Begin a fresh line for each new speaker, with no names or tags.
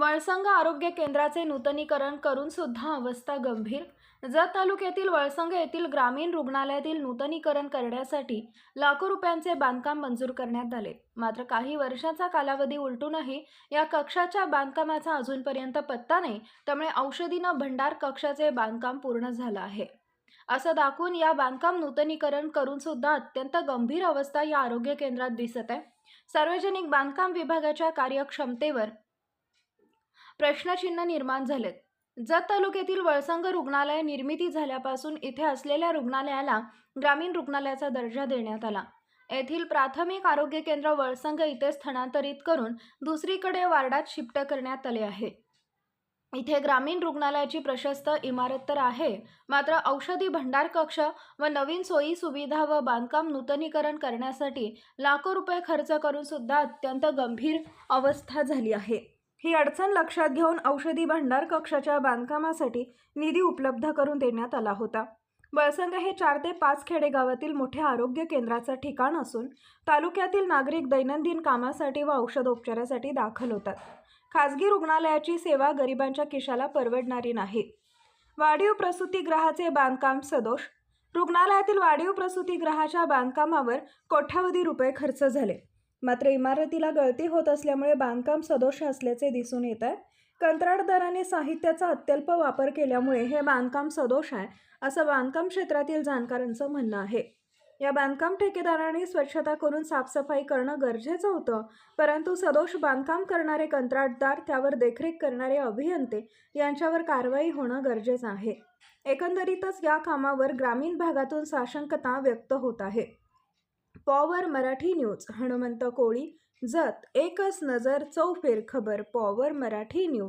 वळसंग आरोग्य केंद्राचे नूतनीकरण करून सुद्धा अवस्था गंभीर. जत तालुक्यातील वळसंग येथील ग्रामीण रुग्णालयातील नूतनीकरण करण्यासाठी लाखो रुपयांचे बांधकाम मंजूर करण्यात आले. मात्र काही वर्षाचा कालावधी उलटूनही या कक्षाच्या बांधकामाचा अजूनपर्यंत पत्ता नाही त्यामुळे औषधीनं भंडार कक्षाचे बांधकाम पूर्ण झालं आहे. असं दाखवून या बांधकाम नूतनीकरण करून सुद्धा अत्यंत गंभीर अवस्था या आरोग्य केंद्रात दिसत आहे. सार्वजनिक बांधकाम विभागाच्या कार्यक्षमतेवर प्रश्नचिन्ह निर्माण झालेत. जत तालुक्यातील वळसंग रुग्णालय निर्मिती झाल्यापासून इथे असलेल्या रुग्णालयाला ग्रामीण रुग्णालयाचा दर्जा देण्यात आला. येथील प्राथमिक आरोग्य केंद्र वळसंग इथे स्थलांतरित करून दुसरीकडे वार्डात शिफ्ट करण्यात आले आहे. इथे ग्रामीण रुग्णालयाची प्रशस्त इमारत तर आहे मात्र औषधी भंडार कक्ष व नवीन सोयी सुविधा व बांधकाम नूतनीकरण करण्यासाठी लाखो रुपये खर्च करून सुद्धा अत्यंत गंभीर अवस्था झाली आहे. ही अडचण लक्षात घेऊन औषधी भंडार कक्षाच्या बांधकामासाठी निधी उपलब्ध करून देण्यात आला होता. बळसंग हे चार ते पाच खेडेगावातील मोठे आरोग्य केंद्राचं ठिकाण असून तालुक्यातील नागरिक दैनंदिन कामासाठी व औषधोपचारासाठी दाखल होतात. खाजगी रुग्णालयाची सेवा गरिबांच्या खिशाला परवडणारी नाही. वाढीव प्रसूतीगृहाचे बांधकाम सदोष. रुग्णालयातील वाढीव प्रसूतीगृहाच्या बांधकामावर कोट्यावधी रुपये खर्च झाले. मात्र इमारतीला गळती होत असल्यामुळे बांधकाम सदोष असल्याचे दिसून येत आहे. कंत्राटदाराने साहित्याचा अत्यल्प वापर केल्यामुळे हे बांधकाम सदोष आहे असं बांधकाम क्षेत्रातील जाणकारांचं म्हणणं आहे. या बांधकाम ठेकेदारांनी स्वच्छता करून साफसफाई करणं गरजेचं होतं परंतु सदोष बांधकाम करणारे कंत्राटदार त्यावर देखरेख करणारे अभियंते यांच्यावर कारवाई होणं गरजेचं आहे. एकंदरीतच या कामावर ग्रामीण भागातून साशंकता व्यक्त होत आहे. पॉवर मराठी न्यूज हनुमंत कोळी जत एकच नजर चौफेर खबर पॉवर मराठी न्यूज.